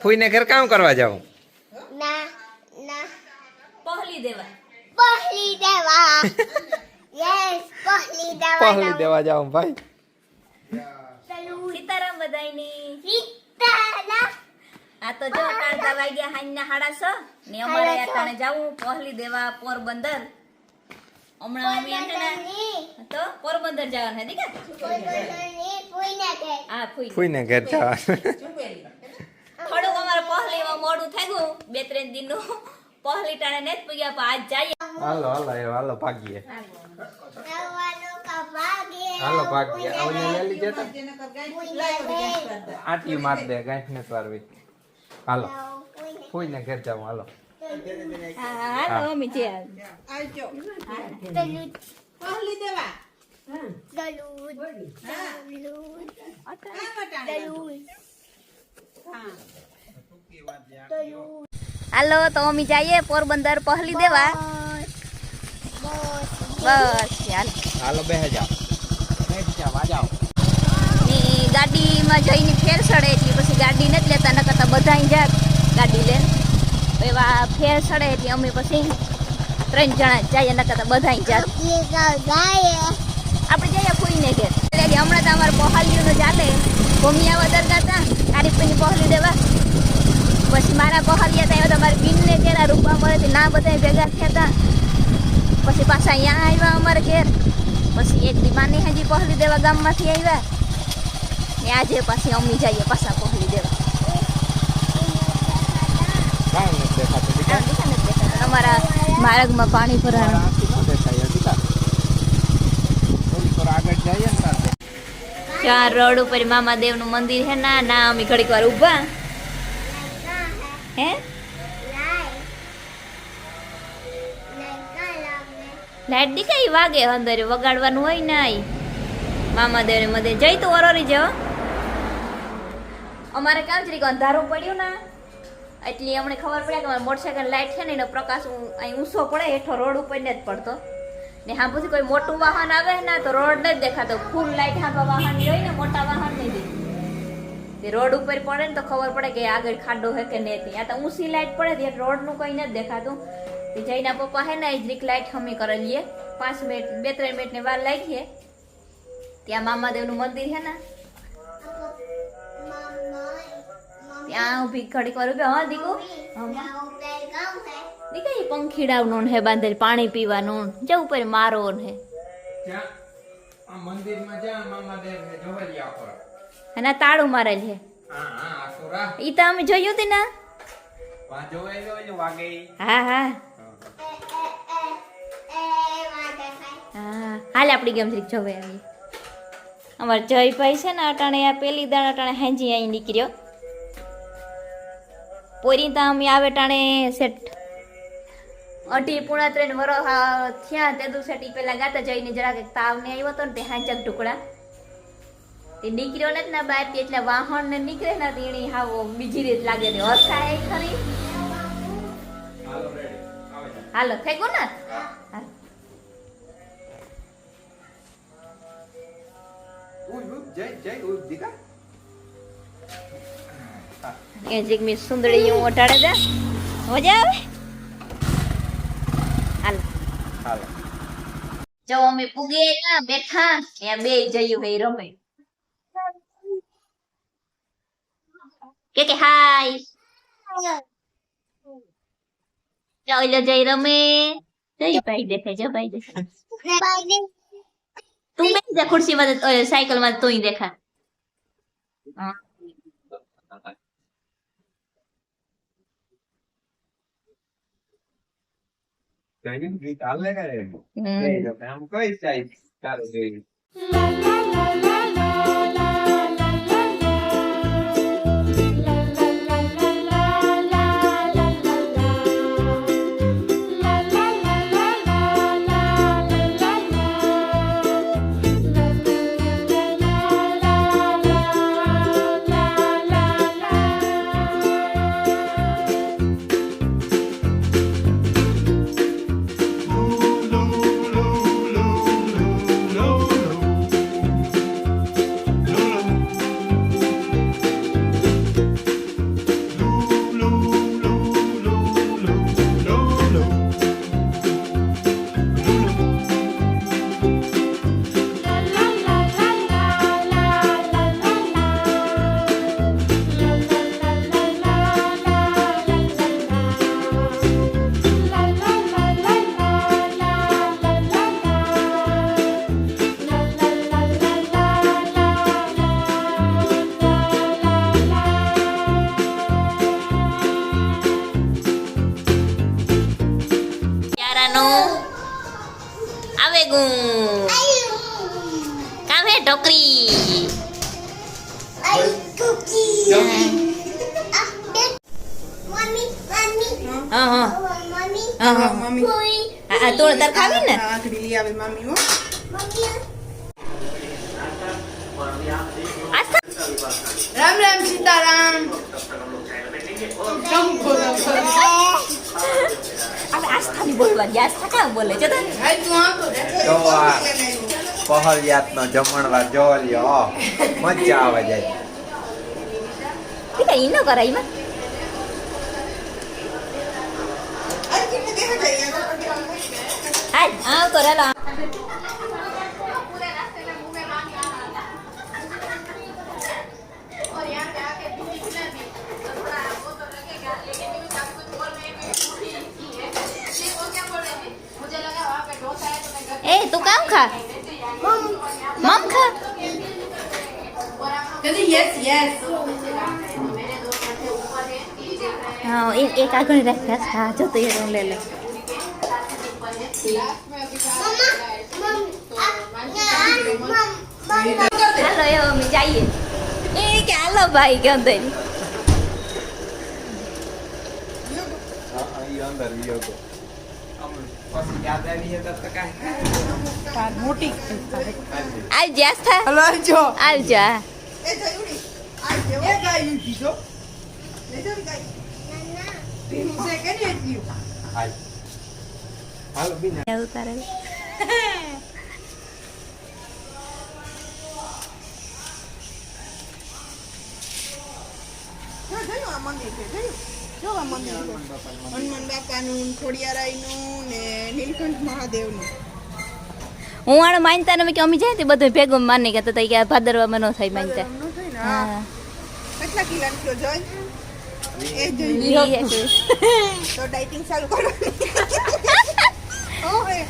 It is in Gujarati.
ફૂઈને ઘર કામ કરવા જાઉં? ના ના પહલી દેવા. પહેલી દેવા યસ પહેલી દેવા પહલી દેવા જાઉં ભાઈ. સીતારામ બધાયની. સીતારામ આ તો જો કાળતા વાગ્યા હાંજના હાડા છ. ને અમારે અટાણે જાવું પહલી દેવા પોરબંદર. હમણાં અમે તો પોરબંદર જવાનું હે દીકા ફૂઈને ઘેર જવાનું થોડુંક અમારે પહલીમાં મોડું થઈ ગયું બે ત્રણ દિનનું પહલી ટાણે ને જ પૂગ્યા પણ આજ જઈએ. હાલો હાલો એ હાલો ભાગીએ. હાલો ભાગીએ. આવને લેલી જતા? ફૂઈને ગયેલ આટલી માર દે ગાંઠ ને સારવી હાલો. ફૂઈને ઘેર જાવ હાલો. હા હા તો અમે જે દલુદ પહેલી દેવા દલુદ દલુદ. દલુદ. દલુદ. હાલો તો અમે જઈએ પોરબંદર પહલી દેવા. બસ હાલો. બેહી જાઓ. ગાડીમાં જઈને ફેર સડે એટલે પછી ગાડી નથી લેતા ન કરતા બધા જાત ગાડી લે. એવા ફેર સડે એટલે અમે પછી ત્રણ જણા જ જઈએ ન કરતા બધા જાત ને કે? એટલે કે હમણાં તમારે અમારે પહોળીઓનું ચાલે. ભૂમિ આવા દરગાતા તારીફની પહોળી દેવા. પછી મારા પહોળિયા ત્યાં એવા તમારી બિનને કેરા રૂપા તે ના બધા ભેગા થયા હતા. પછી પાછા અહીંયા આવ્યા અમારે ઘેર. પછી એક દીવાની હજી પહોળી દેવા ગામમાંથી આવ્યા. ને આજે પાછી અમી જઈએ પાછા પહોળી દેવા. અમારા માર્ગમાં પાણી ભરાયું આગળ જઈએ ને ચાર રોડ ઉપર મામા દેવનું મંદિર હે. ના ના, અમે ઘડીક વાર ઊભા. હે? લાઈટ દીકાઈ વાગે અંદર. વગાડવાનું હોય ના આઈ મામા દેવને મંદિર જઈ તો ઓરોરી જાઓ અમારે કામ છે કે અંધારું પડ્યું ના, એટલે અમને ખબર પડ્યા કે અમારે મોટરસાઇકલ લાઈટ છે ને, એનો પ્રકાશ અહીં ઊંચો પડે, હેઠો રોડ ઉપર ને જ પડતો. ને હા પછી કોઈ મોટું વાહન આવે ને તો રોડ નથી દેખાતો. ફૂલ લાઈટ હાંભા વાહન હોય ને મોટા વાહન નહીં તે રોડ ઉપર પડે ને તો ખબર પડે કે આગળ ખાડો હે કે નહીં આ તો ઊંચી લાઈટ પડે ત્યારે રોડનું કંઈ નથી દેખાતું. તે જઈના પપ્પા હે ને જીરીક લાઈટ હમી કરી લઈએ પાંચ મિનિટ બે ત્રણ મિનિટની વાર લાગીએ. ત્યાં મામાદેવનું મંદિર છે ને. ત્યાં ઊભી ઘડીક વાર ઊભી. હા દીકુ? દીકા એ પંખીડાવનું હે બાંધેલ પાણી પીવાનું જે ઉપર મારો હે. ત્યાં આ મંદિરમાં જા મામા દેવ ને જોવલિયા પર. અને આ તાળું મારેલ છે હા હા આસુરા ઈ તો અમે જોયું હતું ને? વાં જોવાયેલો એ વાગે. હા હા. હા હાલ આપણી ગેમ જોવે આવી અમાર જયભાઈ છે ને અટાણે આ પેલી દાણ અટાણે હેંજી અહીં નીકળ્યો. પોરી તો અમે આવે ટાણે સેટ. અઢી પૂણા ત્રણ વરસ આ થયા તે દુસેટી પેલા ગાતા જઈને જરાક તાવ ને આવ્યો હતો ને તે હાંચક ટુકડા. તે નીકળ્યો ને ના બહારથી એટલે વાહણ ને નીકળે ને તેણી હાવો બીજી રીત લાગે ને હરખાય ખરી. હાલો થઈ ગયું ને? હાલો. ઉય દીકા. એ જીગમી સુંદરી હું ઓટાડે દે મજા આવે? હાલ. હાલો. જો અમે પૂગે ના બેઠા ત્યાં બે જયું ભાઈ રમે. કે કે હાય. જો ઓલો જઈ રમે. જઈ ભાઈ દેખાય જો ભાઈ દેખાય તું બેસી જા ખુરશીમાં સાયકલમાં તું દેખા. હા. ગીત હાલે કરે. આમ કઈ સાઈડ ચાલુ ગઈ કામ હે ઢોકરી મમ્મી મમ્મી હા હા મમ્મી હા હા મમ્મી કોઈ હા, હા તોડ તાર ખાવી ને આખડી લઈ આવે મમ્મી હો રામ રામ સીતારામ કેમ બોલવા આસ્થાની બોલવાની બોલે છે તો. હાય નો આ જમણવાર જો મજા આવે જાય. ઠીક ઈ ન કરાયમાં હાલ આ તો રેલો એ તું કામ ખા? મમ ખા. કદી યસ યસ હા એક એક આગળ રાખ રાખ. હા જો તો એ હું લે લે. હાલો એ અમે જઈએ. એ કે હાલો ભાઈ કેમ તો મોટી આવ થા? હલો જો. આવ જા. એ જયુડી આ જેવો એ ગાયું કીધો લે જો ગાય. ભીમ છે કે ને એટલું? હાલ હાલો બીના. ઉતારે જો જોયું આ મંદિર છે જો આ મંદિર છે હનુમાન બાપાનું ખોડિયારાયનું ને નીલકંઠ મહાદેવનું. હું આને માનતા ને કે અમે જાય તે બધું ભેગું માની ગયા તો કે આ ભાદરવામાં ન થાય માનતા. એમનું થાય ને? હા. હા. કેટલા કિલા કયો જોઈ? એ જોઈ. ઈ એકવીસ. તો ડાયટિંગ ચાલુ કરો ઓય.